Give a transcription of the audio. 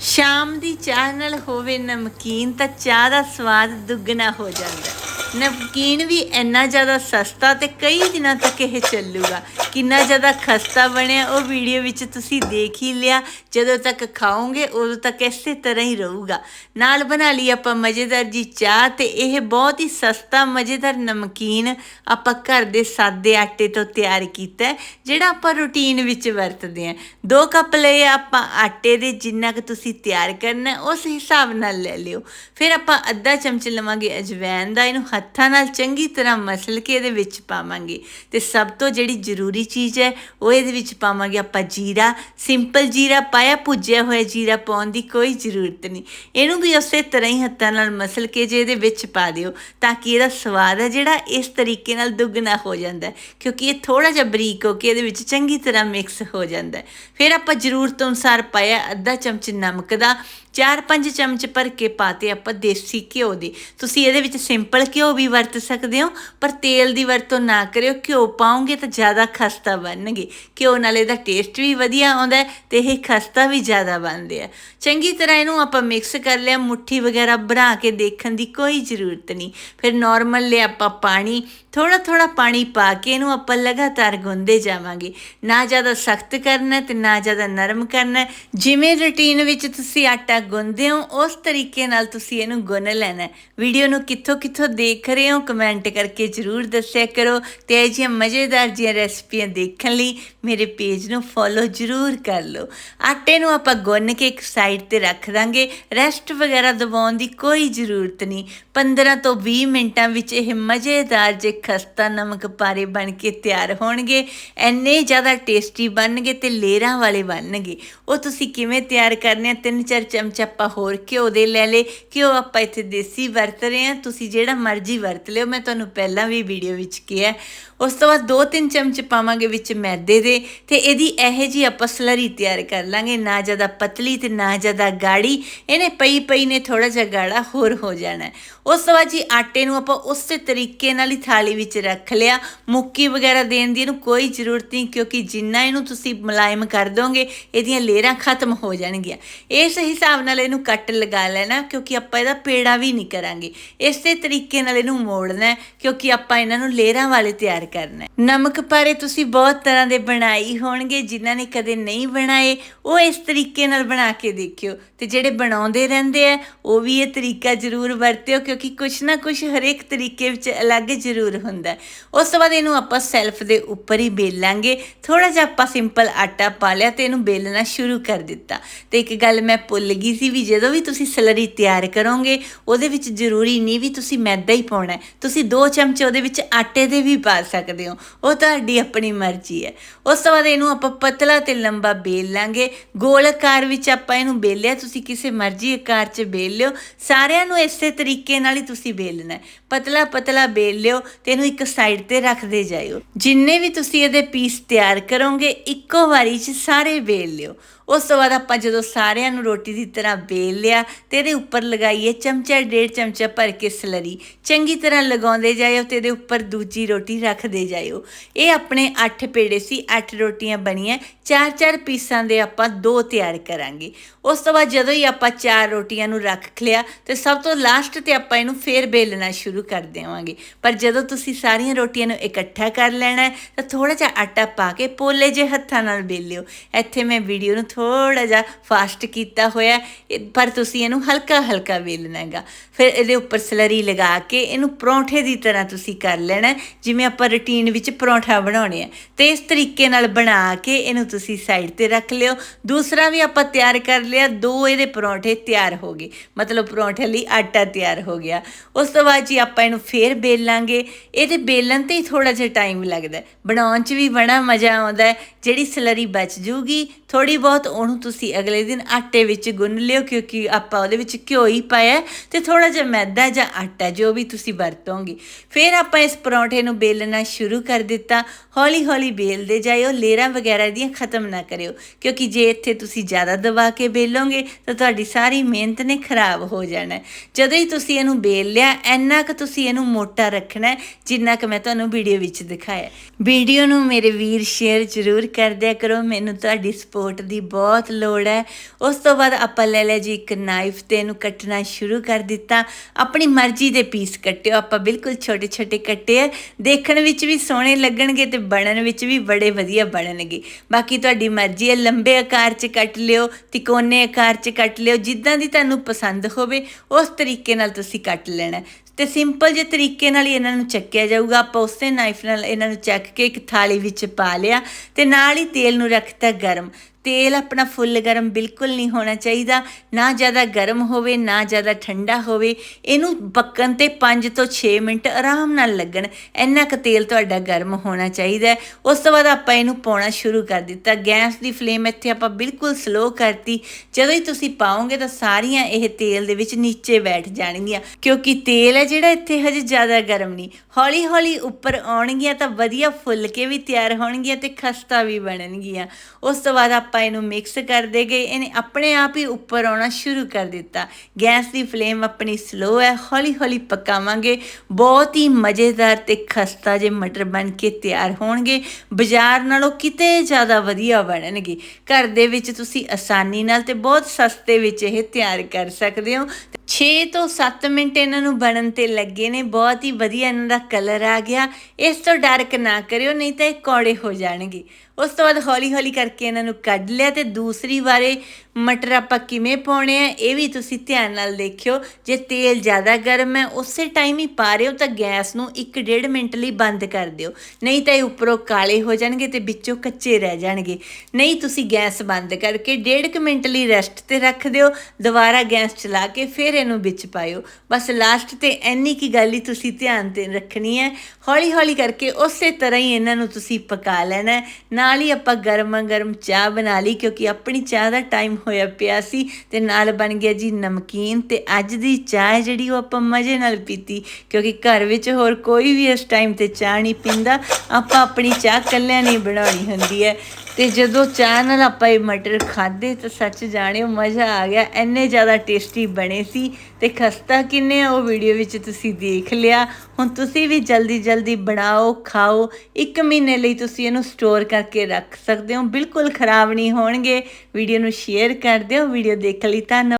ਸ਼ਾਮ ਦੀ ਚਾਹ ਨਾਲ ਹੋਵੇ ਨਮਕੀਨ, ਤਾਂ ਚਾਹ ਦਾ ਸਵਾਦ ਦੁੱਗਣਾ ਹੋ ਜਾਂਦਾ। ਨਮਕੀਨ ਵੀ ਇੰਨਾ ਜ਼ਿਆਦਾ ਸਸਤਾ ਤੇ ਕਈ ਦਿਨਾਂ ਤੱਕ ਇਹ ਚੱਲੂਗਾ। ਕਿੰਨਾ ਜ਼ਿਆਦਾ ਖਸਤਾ ਬਣਿਆ, ਉਹ ਵੀਡੀਓ ਵਿੱਚ ਤੁਸੀਂ ਦੇਖ ਹੀ ਲਿਆ। ਜਦੋਂ ਤੱਕ ਖਾਓਗੇ, ਉਦੋਂ ਤੱਕ ਇਸੇ ਤਰ੍ਹਾਂ ਹੀ ਰਹੂਗਾ। ਨਾਲ ਬਣਾ ਲਈ ਆਪਾਂ ਮਜ਼ੇਦਾਰ ਜੀ ਚਾਹ ਤੇ ਇਹ ਬਹੁਤ ਹੀ ਸਸਤਾ ਮਜ਼ੇਦਾਰ ਨਮਕੀਨ ਆਪਾਂ ਘਰ ਦੇ ਸਾਦੇ ਆਟੇ ਤੋਂ ਤਿਆਰ ਕੀਤਾ ਜਿਹੜਾ ਆਪਾਂ ਰੂਟੀਨ ਵਿੱਚ ਵਰਤਦੇ ਹਾਂ। 2 ਕੱਪ ਲਏ ਆਪਾਂ ਆਟੇ ਦੇ, ਜਿੰਨਾ ਕੁ ਤੁਸੀਂ ਤਿਆਰ ਕਰਨਾ, ਉਸ ਹਿਸਾਬ ਨਾਲ ਲੈ ਲਿਓ। ਫਿਰ ਆਪਾਂ ਅੱਧਾ ਚਮਚ ਲਵਾਂਗੇ ਅਜਵਾਇਣ ਦਾ, ਇਹਨੂੰ ਹੱਥਾਂ ਨਾਲ ਚੰਗੀ ਤਰ੍ਹਾਂ ਮਸਲ ਕੇ ਇਹਦੇ ਵਿੱਚ ਪਾਵਾਂਗੇ। ਤੇ ਸਭ ਤੋਂ ਜਿਹੜੀ ਜ਼ਰੂਰੀ ਚੀਜ਼ ਹੈ, ਉਹ ਇਹਦੇ ਵਿੱਚ ਪਾਵਾਂਗੇ ਆਪਾਂ ਜੀਰਾ। ਸਿੰਪਲ ਜੀਰਾ ਪਾਇਆ, ਭੁੱਜਿਆ ਹੋਇਆ ਜੀਰਾ ਪਾਉਣ ਦੀ ਕੋਈ ਜ਼ਰੂਰਤ ਨਹੀਂ। ਇਹਨੂੰ ਵੀ ਉਸੇ ਤਰ੍ਹਾਂ ਹੀ ਹੱਥਾਂ ਨਾਲ ਮਸਲ ਕੇ ਜੇ ਇਹਦੇ ਵਿੱਚ ਪਾ ਦਿਓ, ਤਾਂ ਕਿ ਇਹਦਾ ਸਵਾਦ ਹੈ ਜਿਹੜਾ ਇਸ ਤਰੀਕੇ ਨਾਲ ਦੁੱਗਣਾ ਹੋ ਜਾਂਦਾ ਕਿਉਂਕਿ ਇਹ ਥੋੜਾ ਜਿਹਾ ਬਰੀਕ ਹੋ ਕੇ ਇਹਦੇ ਵਿੱਚ ਚੰਗੀ ਤਰ੍ਹਾਂ ਮਿਕਸ ਹੋ ਜਾਂਦਾ ਫਿਰ ਆਪਾਂ ਜ਼ਰੂਰਤ ਅਨੁਸਾਰ ਪਾਇਆ ਅੱਧਾ ਚਮਚ ਨਮਕ ਦਾ 4-5 ਚਮਚ ਭਰ ਕੇ ਪਾਤੇ ਆਪਾਂ ਦੇਸੀ ਘਿਓ ਦੇ। ਤੁਸੀਂ ਇਹਦੇ ਵਿੱਚ ਸਿੰਪਲ ਘਿਓ ਵੀ ਵਰਤ ਸਕਦੇ ਹੋ, ਪਰ ਤੇਲ ਦੀ ਵਰਤੋਂ ਨਾ ਕਰਿਓ, ਘਿਓ ਪਾਓਗੇ ਤਾਂ ਜ਼ਿਆਦਾ ਖਸਤਾ ਬਣਨਗੇ। ਘਿਓ ਨਾਲ ਇਹਦਾ ਟੇਸਟ ਵੀ ਵਧੀਆ ਆਉਂਦਾ ਤੇ ਇਹ ਖਸਤਾ ਵੀ ਜ਼ਿਆਦਾ ਬਣਦੇ ਆ। ਚੰਗੀ ਤਰ੍ਹਾਂ ਇਹਨੂੰ ਆਪਾਂ ਮਿਕਸ ਕਰ ਲਿਆ, ਮੁੱਠੀ ਵਗੈਰਾ ਬਣਾ ਕੇ ਦੇਖਣ ਦੀ ਕੋਈ ਜ਼ਰੂਰਤ ਨਹੀਂ। ਫਿਰ ਨਾਰਮਲ ਲਿਆ ਆਪਾਂ ਪਾਣੀ ਥੋੜਾ ਥੋੜਾ ਪਾਣੀ ਪਾ ਕੇ ਇਹਨੂੰ ਆਪਾਂ ਲਗਾਤਾਰ ਗੁੰਦੇ ਜਾਵਾਂਗੇ। ਨਾ ਜ਼ਿਆਦਾ ਸਖਤ ਕਰਨਾ ਤੇ ਨਾ ਜ਼ਿਆਦਾ ਨਰਮ ਕਰਨਾ। ਜਿਵੇਂ ਰੁਟੀਨ ਵਿੱਚ ਤੁਸੀਂ ਆਟਾ ਗੁੰਨਦੇ ਹੋ, ਉਸ ਤਰੀਕੇ ਨਾਲ ਤੁਸੀਂ ਇਹਨੂੰ ਗੁੰਨ ਲੈਣਾ ਵੀਡੀਓ ਨੂੰ ਕਿੱਥੋਂ ਕਿੱਥੋਂ ਦੇਖ ਰਹੇ ਹੋ ਕਮੈਂਟ ਕਰਕੇ ਜਰੂਰ ਦੱਸਿਆ ਕਰੋ। ਤੇ ਇਹ ਜਿਹੀਆਂ ਮਜ਼ੇਦਾਰ ਜਿਹੀਆਂ ਰੈਸਪੀਆਂ ਦੇਖਣ ਲਈ ਮੇਰੇ ਪੇਜ ਨੂੰ ਫੋਲੋ ਜਰੂਰ ਕਰ ਲਓ। ਆਟੇ ਨੂੰ ਆਪਾਂ ਗੁੰਨ ਕੇ ਇੱਕ ਸਾਈਡ ਤੇ ਰੱਖ ਦਾਂਗੇ। ਰੈਸਟ ਵਗੈਰਾ ਦਬਾਉਣ ਦੀ ਕੋਈ ਜ਼ਰੂਰਤ ਨਹੀਂ। 15 ਤੋਂ 20 ਮਿੰਟਾਂ ਵਿੱਚ ਇਹ ਮਜ਼ੇਦਾਰ ਜੇ ਖਸਤਾ ਨਮਕ ਪਾਰੇ ਬਣ ਕੇ ਤਿਆਰ ਹੋਣਗੇ ਐਨੇ ਜ਼ਿਆਦਾ ਟੇਸਟੀ ਬਣਨਗੇ ਤੇ ਲੇਰਾਂ ਵਾਲੇ ਬਣਨਗੇ। ਉਹ ਤੁਸੀਂ ਕਿਵੇਂ ਤਿਆਰ ਕਰਨੇ ਆ? ਤਿੰਨ ਚਾਰ ਚਮਚ ਆਪਾਂ ਹੋਰ ਘਿਓ ਦੇ ਲੈ ਲੇ ਘਿਓ ਆਪਾਂ ਇੱਥੇ ਦੇਸੀ ਵਰਤ ਰਹੇ ਆ ਤੁਸੀਂ ਜਿਹੜਾ ਮਰਜ਼ੀ ਵਰਤ ਲਿਓ। ਮੈਂ ਤੁਹਾਨੂੰ ਪਹਿਲਾਂ ਵੀ ਵੀਡੀਓ ਵਿੱਚ ਕਿਹਾ ਉਸ ਤੋਂ ਬਾਅਦ 2-3 ਚਮਚ ਪਾਵਾਂਗੇ ਵਿੱਚ ਮੈਦੇ ਦੇ ਤੇ ਇਹਦੀ ਇਹੋ ਜੀ ਆਪਾਂ ਸਲਰੀ ਤਿਆਰ ਕਰ ਲਾਂਗੇ। ਨਾ ਜ਼ਿਆਦਾ ਪਤਲੀ ਤੇ ਨਾ ਜ਼ਿਆਦਾ ਗਾੜੀ ਇਹਨੇ ਪਈ ਪਈ ਨੇ ਥੋੜਾ ਜਿਹਾ ਗਾੜਾ ਹੋਰ ਹੋ ਜਾਣਾ ਉਸ ਤੋਂ ਬਾਅਦ ਜੀ ਆਟੇ ਨੂੰ ਆਪਾਂ ਉਸੇ ਤਰੀਕੇ ਨਾਲ ਹੀ ਥਾਲੀ ਵਿੱਚ ਰੱਖ ਲਿਆ। ਮੁੱਕੀ ਵਗੈਰਾ ਦੇਣ ਦੀ ਇਹਨੂੰ ਕੋਈ ਜ਼ਰੂਰਤ ਨਹੀਂ, ਕਿਉਂਕਿ ਜਿੰਨਾ ਇਹਨੂੰ ਤੁਸੀਂ ਮੁਲਾਇਮ ਕਰ ਦੋਗੇ, ਇਹਦੀਆਂ ਲੇਅਰਾਂ ਖਤਮ ਹੋ ਜਾਣਗੀਆਂ। ਇਸ ਹਿਸਾਬ ਨਾਲ ਇਹਨੂੰ ਕੱਟ ਲਗਾ ਲੈਣਾ, ਕਿਉਂਕਿ ਆਪਾਂ ਇਹਦਾ ਪੇੜਾ ਵੀ ਨਹੀਂ ਕਰਾਂਗੇ। ਇਸੇ ਤਰੀਕੇ ਨਾਲ ਇਹਨੂੰ ਮੋੜਨਾ ਕਿਉਂਕਿ ਆਪਾਂ ਇਹਨਾਂ ਨੂੰ ਲੇਅਰਾਂ ਵਾਲੇ ਤਿਆਰ ਕਰਨਾ ਨਮਕ ਪਾਰੇ ਤੁਸੀਂ ਬਹੁਤ ਤਰ੍ਹਾਂ ਦੇ ਬਣਾਈ ਹੋਣਗੇ, ਜਿਨ੍ਹਾਂ ਨੇ ਕਦੇ ਨਹੀਂ ਬਣਾਏ, ਉਹ ਇਸ ਤਰੀਕੇ ਨਾਲ ਬਣਾ ਕੇ ਦੇਖਿਓ। ਤੇ ਜਿਹੜੇ ਬਣਾਉਂਦੇ ਰਹਿੰਦੇ ਆ, ਉਹ ਵੀ ਇਹ ਤਰੀਕਾ ਜ਼ਰੂਰ ਵਰਤਿਓ ਕਿਉਂਕਿ ਕੁਛ ਨਾ ਕੁਛ ਹਰੇਕ ਤਰੀਕੇ ਵਿੱਚ ਅਲੱਗ ਜ਼ਰੂਰ ਹੁੰਦਾ। ਉਸ ਤੋਂ ਬਾਅਦ ਇਹਨੂੰ ਆਪਾਂ ਸੈਲਫ ਦੇ ਉੱਪਰ ਹੀ ਬੇਲਾਂਗੇ। ਥੋੜਾ ਜਿਹਾ ਆਪਾਂ ਸਿੰਪਲ ਆਟਾ ਪਾ ਲਿਆ ਤੇ ਇਹਨੂੰ ਬੇਲਣਾ ਸ਼ੁਰੂ ਕਰ ਦਿੱਤਾ। ਤੇ ਇੱਕ ਗੱਲ ਮੈਂ ਭੁੱਲ ਗਈ ਸੀ ਵੀ ਜਦੋਂ ਵੀ ਤੁਸੀਂ ਸਲਰੀ ਤਿਆਰ ਕਰੋਗੇ, ਉਹਦੇ ਵਿੱਚ ਜ਼ਰੂਰੀ ਨਹੀਂ ਵੀ ਤੁਸੀਂ ਮੈਦਾ ਹੀ ਪਾਉਣਾ ਤੁਸੀਂ 2 ਚਮਚੇ ਉਹਦੇ ਵਿੱਚ ਆਟੇ ਦੇ ਵੀ ਪਾ ਸਕਦੇ ਹੋ। ਉਹ ਤੁਹਾਡੀ ਆਪਣੀ ਮਰਜ਼ੀ ਹੈ। ਉਸ ਤੋਂ ਬਾਅਦ ਇਹਨੂੰ ਆਪਾਂ ਪਤਲਾ ਤੇ ਲੰਬਾ ਬੇਲ ਲਾਂਗੇ ਗੋਲ ਆਕਾਰ ਵਿੱਚ ਆਪਾਂ ਇਹਨੂੰ ਬੇਲਿਆ। ਤੁਸੀਂ ਕਿਸੇ ਮਰਜ਼ੀ ਆਕਾਰ 'ਚ ਬੇਲ ਲਿਓ। ਸਾਰਿਆਂ ਨੂੰ ਇਸੇ ਤਰੀਕੇ ਨਾਲ ਹੀ ਤੁਸੀਂ ਬੇਲਣਾ ਪਤਲਾ ਪਤਲਾ ਬੇਲ ਲਿਓ ਤੇ ਇਹਨੂੰ ਇੱਕ ਸਾਈਡ ਤੇ ਰੱਖਦੇ ਜਾਇਓ। ਜਿੰਨੇ ਵੀ ਤੁਸੀਂ ਇਹਦੇ ਪੀਸ ਤਿਆਰ ਕਰੋਗੇ, ਇੱਕੋ ਵਾਰੀ 'ਚ ਸਾਰੇ ਬੇਲ ਲਿਓ। ਉਸ ਤੋਂ ਬਾਅਦ ਆਪਾਂ ਜਦੋਂ ਸਾਰਿਆਂ ਨੂੰ ਰੋਟੀ ਦੀ ਤਰ੍ਹਾਂ ਬੇਲ ਲਿਆ ਤੇ ਇਹਦੇ ਉੱਪਰ ਲਗਾਈਏ ਚਮਚਾ, ਡੇਢ ਚਮਚਾ ਭਰ ਕੇ ਸਲਰੀ। ਚੰਗੀ ਤਰ੍ਹਾਂ ਲਗਾਉਂਦੇ ਜਾਇਓ ਤੇ ਇਹਦੇ ਉੱਪਰ ਦੂਜੀ ਰੋਟੀ ਰੱਖਦੇ ਜਾਇਓ। ਇਹ ਆਪਣੇ 8 ਪੇੜੇ ਸੀ 8 ਰੋਟੀਆਂ ਬਣੀਆਂ। ਚਾਰ ਚਾਰ ਪੀਸਾਂ ਦੇ ਆਪਾਂ ਦੋ ਤਿਆਰ ਕਰਾਂਗੇ। ਉਸ ਤੋਂ ਬਾਅਦ ਜਦੋਂ ਹੀ ਆਪਾਂ ਚਾਰ ਰੋਟੀਆਂ ਨੂੰ ਰੱਖ ਲਿਆ ਤੇ ਸਭ ਤੋਂ ਲਾਸਟ ਤੇ ਆਪਾਂ ਇਹਨੂੰ ਫੇਰ ਬੇਲਣਾ ਸ਼ੁਰੂ ਕਰ ਦੇਵਾਂਗੇ। ਪਰ ਜਦੋਂ ਤੁਸੀਂ ਸਾਰੀਆਂ ਰੋਟੀਆਂ ਨੂੰ ਇਕੱਠਾ ਕਰ ਲੈਣਾ ਤਾਂ ਥੋੜਾ ਜਿਹਾ ਆਟਾ ਪਾ ਕੇ ਪੋਲੇ ਜੇ ਹੱਥਾਂ ਨਾਲ ਬੇਲਿਓ ਇੱਥੇ ਮੈਂ ਵੀਡੀਓ ਨੂੰ ਥੋੜਾ ਜਿਹਾ ਫਾਸਟ ਕੀਤਾ ਹੋਇਆ ਇਹ- ਪਰ ਤੁਸੀਂ ਇਹਨੂੰ ਹਲਕਾ ਹਲਕਾ ਵੇਲਣਾ ਹੈਗਾ। ਫਿਰ ਇਹਦੇ ਉੱਪਰ ਸਲਰੀ ਲਗਾ ਕੇ ਇਹਨੂੰ ਪਰੌਂਠੇ ਦੀ ਤਰ੍ਹਾਂ ਤੁਸੀਂ ਕਰ ਲੈਣਾ ਜਿਵੇਂ ਆਪਾਂ ਰੁਟੀਨ ਵਿੱਚ ਪਰੌਂਠਾ ਬਣਾਉਣੇ ਆ। ਤੇ ਇਸ ਤਰੀਕੇ ਨਾਲ ਬਣਾ ਕੇ ਇਹਨੂੰ ਤੁਸੀਂ ਸਾਈਡ ਤੇ ਰੱਖ ਲਿਓ। ਦੂਸਰਾ ਵੀ ਆਪਾਂ ਤਿਆਰ ਕਰ ਲਿਆ, ਦੋ ਇਹਦੇ ਪਰੌਂਠੇ ਤਿਆਰ ਹੋ ਗਏ। ਮਤਲਬ ਪਰੌਂਠੇ ਲਈ ਆਟਾ ਤਿਆਰ ਹੋ ਗਿਆ। ਉਸ ਤੋਂ ਬਾਅਦ ਜੀ ਆਪਾਂ ਇਹਨੂੰ ਫੇਰ ਬੇਲ ਲਾਂਗੇ ਇਹਦੇ ਬੇਲਣ ਤੇ ਹੀ ਥੋੜਾ ਜਿਹਾ ਟਾਈਮ ਲੱਗਦਾ ਬਣਾਉਣ 'ਚ ਵੀ ਬੜਾ ਮਜ਼ਾ ਆਉਂਦਾ ਜਿਹੜੀ ਸਲਰੀ ਬਚ ਜੂਗੀ ਥੋੜੀ ਬਹੁਤ ਉਹਨੂੰ ਤੁਸੀਂ ਅਗਲੇ ਦਿਨ ਆਟੇ ਵਿੱਚ ਗੁੰਨ ਲਿਓ ਕਿਉਂਕਿ ਆਪਾਂ ਉਹਦੇ ਵਿੱਚ ਘਿਓ ਹੀ ਪਾਇਆ ਹੈ ਤੇ ਥੋੜਾ ਜਿਹਾ ਮੈਦਾ ਜਾਂ ਆਟਾ ਜੋ ਵੀ ਤੁਸੀਂ ਵਰਤੋਗੇ। ਫਿਰ ਆਪਾਂ ਇਸ ਪਰੌਂਠੇ ਨੂੰ ਬੇਲਣਾ ਸ਼ੁਰੂ ਕਰ ਦਿੱਤਾ। ਹੌਲੀ ਹੌਲੀ ਬੇਲਦੇ ਜਾਇਓ, ਲੇਰਾਂ ਵਗੈਰਾ ਦੀਆਂ ਖਤਮ ਨਾ ਕਰਿਓ। ਕਿਉਂਕਿ ਜੇ ਇੱਥੇ ਤੁਸੀਂ ਜ਼ਿਆਦਾ ਦਬਾ ਕੇ ਬੇਲੋਗੇ ਤਾਂ ਤੁਹਾਡੀ ਸਾਰੀ ਮਿਹਨਤ ਨੇ ਖਰਾਬ ਹੋ ਜਾਣਾ ਜਦੋਂ ਹੀ ਤੁਸੀਂ ਇਹਨੂੰ ਬੇਲ ਲਿਆ, ਇੰਨਾ ਕੁ ਤੁਸੀਂ ਇਹਨੂੰ ਮੋਟਾ ਰੱਖਣਾ ਜਿੰਨਾ ਕੁ ਮੈਂ ਤੁਹਾਨੂੰ ਵੀਡੀਓ ਵਿੱਚ ਦਿਖਾਇਆ ਵੀਡੀਓ ਨੂੰ ਮੇਰੇ ਵੀਰ ਸ਼ੇਅਰ ਜ਼ਰੂਰ ਕਰ ਦਿਆ ਕਰੋ। ਮੈਨੂੰ ਤੁਹਾਡੀ ਸਪੋਰਟ ਦੀ ਬਹੁਤ ਲੋੜ ਹੈ। ਉਸ ਤੋਂ ਬਾਅਦ ਆਪਾਂ ਲੈ ਲਿਆ ਜੀ ਇੱਕ ਨਾਈਫ ਤੇ ਇਹਨੂੰ ਕੱਟਣਾ ਸ਼ੁਰੂ ਕਰ ਦਿੱਤਾ। ਆਪਣੀ ਮਰਜ਼ੀ ਦੇ ਪੀਸ ਕੱਟਿਓ। ਆਪਾਂ ਬਿਲਕੁਲ ਛੋਟੇ ਛੋਟੇ ਕੱਟੇ ਆ। ਦੇਖਣ ਵਿੱਚ ਵੀ ਸੋਹਣੇ ਲੱਗਣਗੇ ਤੇ ਬਣਨ ਵਿੱਚ ਵੀ ਬੜੇ ਵਧੀਆ ਬਣਨਗੇ। ਬਾਕੀ ਤੁਹਾਡੀ ਮਰਜ਼ੀ ਹੈ। ਲੰਬੇ ਆਕਾਰ 'ਚ ਕੱਟ ਲਿਓ, ਤਿਕੋਨੇ ਆਕਾਰ 'ਚ ਕੱਟ ਲਿਓ, ਜਿੱਦਾਂ ਦੀ ਤੁਹਾਨੂੰ ਪਸੰਦ ਹੋਵੇ, ਉਸ ਤਰੀਕੇ ਨਾਲ ਤੁਸੀਂ ਕੱਟ ਲੈਣਾ ਹੈ। ਤੇ ਸਿੰਪਲ ਜੇ ਤਰੀਕੇ ਨਾਲ ਹੀ ਇਹਨਾਂ ਨੂੰ ਚੱਕਿਆ ਜਾਊਗਾ। ਆਪਾਂ ਉਸੇ ਨਾਈਫ ਨਾਲ ਇਹਨਾਂ ਨੂੰ ਚੱਕ ਕੇ ਇੱਕ ਥਾਲੀ ਵਿੱਚ ਪਾ ਲਿਆ। ਤੇ ਨਾਲ ਹੀ ਤੇਲ ਨੂੰ ਰੱਖਤਾ ਗਰਮ। ਤੇਲ ਆਪਣਾ ਫੁੱਲ ਗਰਮ ਬਿਲਕੁਲ ਨਹੀਂ ਹੋਣਾ ਚਾਹੀਦਾ, ਨਾ ਜ਼ਿਆਦਾ ਗਰਮ ਹੋਵੇ, ਨਾ ਜ਼ਿਆਦਾ ਠੰਡਾ ਹੋਵੇ। ਇਹਨੂੰ ਪੱਕਣ ਤੇ 5 ਤੋਂ 6 ਮਿੰਟ ਆਰਾਮ ਨਾਲ ਲੱਗਣ। ਇੰਨਾ ਕੁ ਤੇਲ ਤੁਹਾਡਾ ਗਰਮ ਹੋਣਾ ਚਾਹੀਦਾ। ਉਸ ਤੋਂ ਬਾਅਦ ਆਪਾਂ ਇਹਨੂੰ ਪਾਉਣਾ ਸ਼ੁਰੂ ਕਰ ਦਿੱਤਾ। ਗੈਸ ਦੀ ਫਲੇਮ ਇੱਥੇ ਆਪਾਂ ਬਿਲਕੁਲ ਸਲੋ ਕਰਤੀ। ਜਦੋਂ ਹੀ ਤੁਸੀਂ ਪਾਓਗੇ ਤਾਂ ਸਾਰੀਆਂ ਇਹ ਤੇਲ ਦੇ ਵਿੱਚ ਨੀਚੇ ਬੈਠ ਜਾਣਗੀਆਂ। ਕਿਉਂਕਿ ਤੇਲ ਹੈ ਜਿਹੜਾ ਇੱਥੇ ਹਜੇ ਜ਼ਿਆਦਾ ਗਰਮ ਨਹੀਂ। ਹੌਲੀ ਹੌਲੀ ਉੱਪਰ ਆਉਣਗੀਆਂ ਤਾਂ ਵਧੀਆ ਫੁੱਲ ਕੇ ਵੀ ਤਿਆਰ ਹੋਣਗੀਆਂ ਤੇ ਖਸਤਾ ਵੀ ਬਣਨਗੀਆਂ। ਉਸ ਤੋਂ ਬਾਅਦ ਆਪਾਂ ਇਹਨੂੰ ਮਿਕਸ ਕਰਦੇ ਗਏ, ਇਹਨੇ ਆਪਣੇ ਆਪ ਹੀ ਉੱਪਰ ਆਉਣਾ ਸ਼ੁਰੂ ਕਰ ਦਿੱਤਾ। ਗੈਸ ਦੀ ਫਲੇਮ ਆਪਣੀ ਸਲੋ ਹੈ ਹੌਲੀ ਹੌਲੀ ਪਕਾਵਾਂਗੇ। ਬਹੁਤ ਹੀ ਮਜ਼ੇਦਾਰ ਤੇ ਖਸਤਾ ਜੇ ਮਟਰ ਬਣ ਕੇ ਤਿਆਰ ਹੋਣਗੇ। ਬਾਜ਼ਾਰ ਨਾਲੋਂ ਕਿਤੇ ਜ਼ਿਆਦਾ ਵਧੀਆ ਬਣਨਗੇ। ਘਰ ਦੇ ਵਿੱਚ ਤੁਸੀਂ ਆਸਾਨੀ ਨਾਲ ਤੇ ਬਹੁਤ ਸਸਤੇ ਵਿੱਚ ਇਹ ਤਿਆਰ ਕਰ ਸਕਦੇ ਹੋ। 6 ਤੋਂ 7 ਮਿੰਟ ਇਹਨਾਂ ਨੂੰ ਬਣਨ ਤੇ ਲੱਗੇ ਨੇ, ਬਹੁਤ ਹੀ ਵਧੀਆ ਇਹਨਾਂ ਦਾ ਕਲਰ ਆ ਗਿਆ। ਇਸ ਤੋਂ ਡਾਰਕ ਨਾ ਕਰਿਓ, ਨਹੀਂ ਤਾਂ ਇਹ ਕੌੜੇ ਹੋ ਜਾਣਗੇ। ਉਸ ਤੋਂ ਬਾਅਦ ਹੌਲੀ ਹੌਲੀ ਕਰਕੇ ਇਹਨਾਂ ਨੂੰ ਕੱਢ ਲਿਆ ਤੇ ਦੂਸਰੀ ਵਾਰੇ ਮਟਰ ਆਪਾਂ ਕਿਵੇਂ ਪਾਉਣੇ ਆ, ਇਹ ਵੀ ਤੁਸੀਂ ਧਿਆਨ ਨਾਲ ਦੇਖਿਓ। ਜੇ ਤੇਲ ਜ਼ਿਆਦਾ ਗਰਮ ਹੈ, ਉਸੇ ਟਾਈਮ ਹੀ ਪਾ ਰਹੇ ਹੋ ਤਾਂ ਗੈਸ ਨੂੰ 1.5 ਮਿੰਟ ਲਈ ਬੰਦ ਕਰ ਦਿਓ। ਨਹੀਂ ਤਾਂ ਇਹ ਉੱਪਰੋਂ ਕਾਲੇ ਹੋ ਜਾਣਗੇ ਤੇ ਵਿੱਚੋਂ ਕੱਚੇ ਰਹਿ ਜਾਣਗੇ। ਨਹੀਂ, ਤੁਸੀਂ ਗੈਸ ਬੰਦ ਕਰਕੇ 1.5 ਮਿੰਟ ਲਈ ਰੈਸਟ ਤੇ ਰੱਖ ਦਿਓ। ਦੁਬਾਰਾ ਗੈਸ ਚਲਾ ਕੇ ਫਿਰ ਇਹਨੂੰ ਵਿੱਚ ਪਾਇਓ। ਬਸ ਲਾਸਟ ਤੇ ਇੰਨੀ ਕੀ ਗੱਲ ਹੀ ਤੁਸੀਂ ਧਿਆਨ ਤੇ ਰੱਖਣੀ ਹੈ। ਹੌਲੀ ਹੌਲੀ ਕਰਕੇ ਉਸੇ ਤਰ੍ਹਾਂ ਹੀ ਇਹਨਾਂ ਨੂੰ ਤੁਸੀਂ ਪਕਾ ਲੈਣਾ ਨਾਲ ਹੀ ਆਪਾਂ ਗਰਮਾ ਗਰਮ ਚਾਹ ਬਣਾ ਲਈ ਕਿਉਂਕਿ ਆਪਣੀ ਚਾਹ ਦਾ ਟਾਈਮ ਹੋਇਆ ਪਿਆ ਸੀ ਤੇ ਨਾਲ ਬਣ ਗਿਆ ਜੀ ਨਮਕੀਨ ਤੇ ਅੱਜ ਦੀ ਚਾਹ ਜਿਹੜੀ ਉਹ ਆਪਾਂ ਮਜ਼ੇ ਨਾਲ ਪੀਤੀ ਕਿਉਂਕਿ ਘਰ ਵਿੱਚ ਹੋਰ ਕੋਈ ਵੀ ਇਸ ਟਾਈਮ ਤੇ ਚਾਹ ਨਹੀਂ ਪੀਂਦਾ। ਆਪਾਂ ਆਪਣੀ ਚਾਹ ਕੱਲਿਆਂ ਨਹੀਂ ਬਣਾਉਣੀ ਹੁੰਦੀ ਹੈ। ਤੇ ਜਦੋਂ ਚਾਹ ਨਾਲ ਆਪਾਂ ਇਹ ਮਟਰ ਖਾਦੇ ਤਾਂ ਸੱਚ ਜਾਣਿਓ ਮਜ਼ਾ ਆ ਗਿਆ। ਇੰਨੇ ਜ਼ਿਆਦਾ ਟੇਸਟੀ ਬਣੇ ਸੀ ਤੇ ਖਸਤਾ ਕਿੰਨੇ ਆ ਉਹ ਵੀਡੀਓ ਵਿੱਚ ਤੁਸੀਂ ਦੇਖ ਲਿਆ। ਹੁਣ ਤੁਸੀਂ ਵੀ ਜਲਦੀ ਜਲਦੀ ਬਣਾਓ, ਖਾਓ। ਇੱਕ ਮਹੀਨੇ ਲਈ ਤੁਸੀਂ ਇਹਨੂੰ ਸਟੋਰ ਕਰਕੇ ਰੱਖ ਸਕਦੇ ਹੋ। ਬਿਲਕੁਲ ਖਰਾਬ ਨਹੀਂ ਹੋਣਗੇ। ਵੀਡੀਓ ਨੂੰ ਸ਼ੇਅਰ ਕਰ ਦਿਓ। ਵੀਡੀਓ ਦੇਖਣ ਲਈ ਧੰਨਵਾਦ।